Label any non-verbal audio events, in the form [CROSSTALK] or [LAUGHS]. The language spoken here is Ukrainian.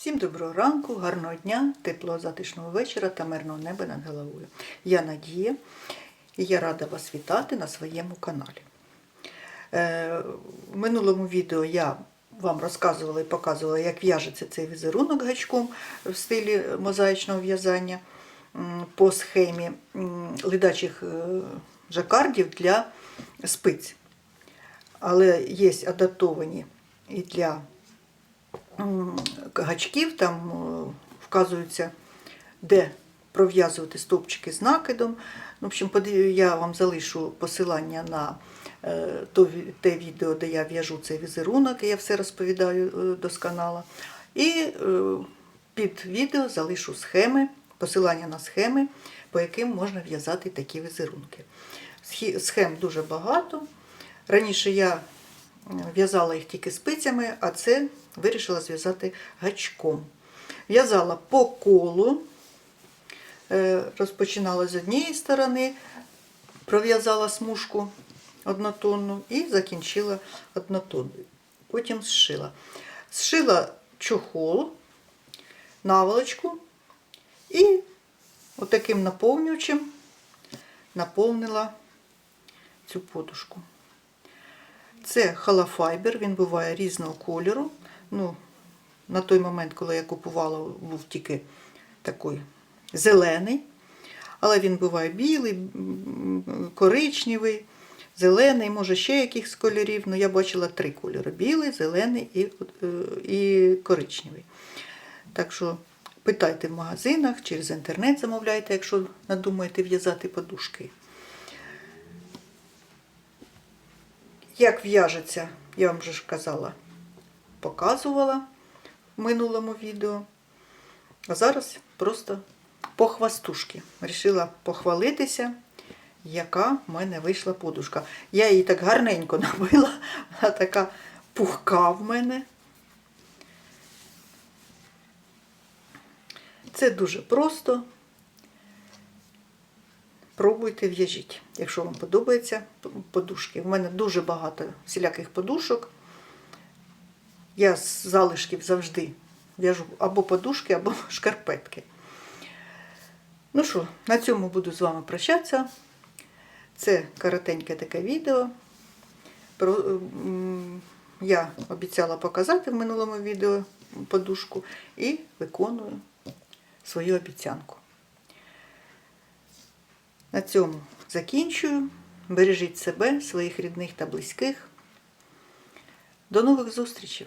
Всім доброго ранку, гарного дня, теплого затишного вечора та мирного неба над головою. Я Надія і я рада вас вітати на своєму каналі. Е, в минулому відео я вам розказувала і показувала, як в'яжеться цей візерунок гачком в стилі мозаїчного в'язання по схемі ледачих е, жакардів для спиць. Але є адаптовані і для гачків, там е, вказується, де пров'язувати стовпчики з накидом. Ну, В общем, я вам залишу посилання на е, те відео, де я в'яжу цей візерунок, і я все розповідаю е, досконало. І під відео залишу схеми, посилання на схеми, по яким можна в'язати такі візерунки. Схем дуже багато. Раніше я в'язала їх тільки спицями, а це вирішила зв'язати гачком. В'язала по колу, е, розпочинала з однієї сторони, пров'язала смужку однотонну і закінчила однотонною. Потім зшила. Зшила чохол, наволочку і отаким наповнювачем наповнила цю подушку. Це халафайбер, він буває різного кольору. Ну, на той момент, коли я купувала, був тільки такий зелений. Але він буває білий, коричневий, зелений, може ще якихось кольорів. Ну, я бачила три кольори: білий, зелений і, е, і коричневий. Так що питайте в магазинах, через інтернет замовляйте, якщо надумаєте в'язати подушки. Як в'яжеться, я вам вже ж казала, показувала в минулому відео. А зараз просто по хвастушки. Рішила похвалитися, яка в мене вийшла подушка. Я її так гарненько набила, вона така пухка в мене. Це дуже просто. Пробуйте в'яжіть, якщо вам подобаються подушки. У мене дуже багато всіляких подушок. Я з залишків завжди в'яжу або подушки, або [LAUGHS] шкарпетки. Ну що, на цьому буду з вами прощатися. Це коротеньке таке відео. Я обіцяла показати в минулому відео подушку і виконую свою обіцянку. На цьому закінчую. Бережіть себе, своїх рідних та близьких. До нових зустрічей!